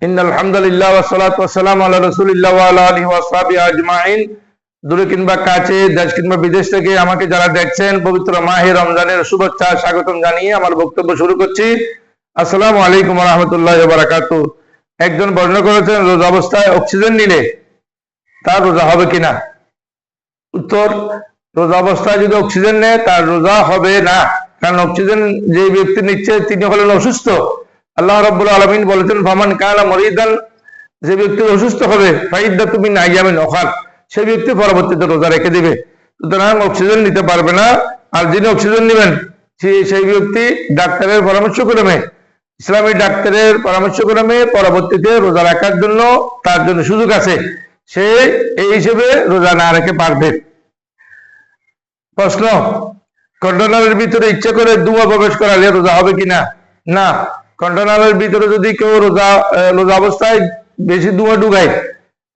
আলহামদুলিল্লাহ ওয়াসসালাতু ওয়াসসালামু আলা রাসূলিল্লাহ ওয়া আলা আলিহি ওয়া সাহবিহি আজমাইন। দূরে কিংবা কাছে, দেশ কিংবা বিদেশ থেকে আমাকে যারা দেখছেন, পবিত্র মাহে রমজানের শুভেচ্ছা, স্বাগতম জানিয়ে আমার বক্তব্য শুরু করছি। আসসালামু আলাইকুম রাহমাতুল্লাহি একজন বর্ণনা করেছেন, রোজা অবস্থায় অক্সিজেন নিলে তার রোজা হবে কিনা? উত্তর, রোজা অবস্থায় যদি অক্সিজেন নেয়, তার রোজা হবে না। কারণ অক্সিজেন যে ব্যক্তি নিচ্ছে, তিনি হলেন অসুস্থ। আল্লাহ রাব্বুল আলমিন বলেছেন, ফামান কানা মরিদান যে ব্যক্তি অসুস্থ হবে ফাইদা তুমি নাইয়ামিন ওখান সেই ব্যক্তি পরবর্তীতে রোজা রেখে দিবে। সুতরাং অক্সিজেন নিতে পারবে না, আর যিনি অক্সিজেন নেবেন সেই ব্যক্তি ডাক্তারের পরামর্শ ক্রমে ইসলামী ডাক্তারের পরামর্শ ক্রমে পরবর্তীতে রোজা রাখার জন্য তার জন্য সুযোগ আছে। সে এই হিসেবে রোজা না রেখে পারবে। প্রশ্ন কন্টেনারের ভিতরে ইচ্ছে করে দুয়া প্রবেশ করালে রোজা হবে কিনা? না। কন্টেনারের ভিতরে যদি কেউ রোজা রোজা অবস্থায় বেশি ধোঁয়া ডুবায়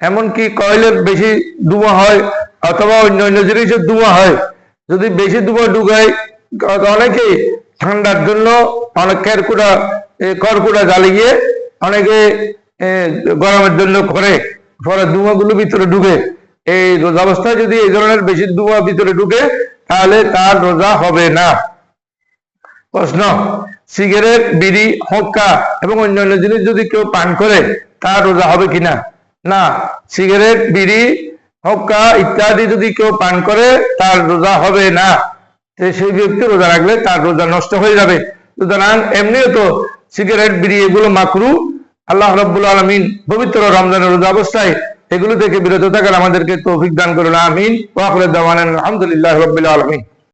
এমনকি কয়েলের বেশি ধোঁয়া হয়, অথবা অন্য অন্য জিনিসের ধোঁয়া হয়, যদি বেশি ধোঁয়া ডুবায় অনেকে ঠান্ডার জন্য অনেক কেরকুটা করকুটা জ্বালিয়ে অনেকে গরমের জন্য করে পরে ধোঁয়াগুলো ভিতরে ঢুকে। এই রোজা অবস্থায় যদি এই ধরনের বেশি ধোঁয়া ভিতরে ঢুকে, তাহলে তার রোজা হবে না। প্রশ্ন সিগারেট, বিড়ি, হক্কা এবং অন্যান্য জিনিস যদি কেউ পান করে, তার রোজা হবে কিনা? না। সিগারেট, বিড়ি, হক্কা ইত্যাদি যদি কেউ পান করে, তার রোজা হবে না। তো সেই ব্যক্তি রোজা রাখলে তার রোজা নষ্ট হয়ে যাবে। সুতরাং এমনিও তো সিগারেট, বিড়ি এগুলো মাকরু। আল্লাহ রব্বুল আলমিন পবিত্র রমজানের রোজা অবস্থায় এগুলো থেকে বিরত থাকার আমাদেরকে তৌফিক দান করুন। আমিন। আলহামদুলিল্লাহ রবিল আলমিন।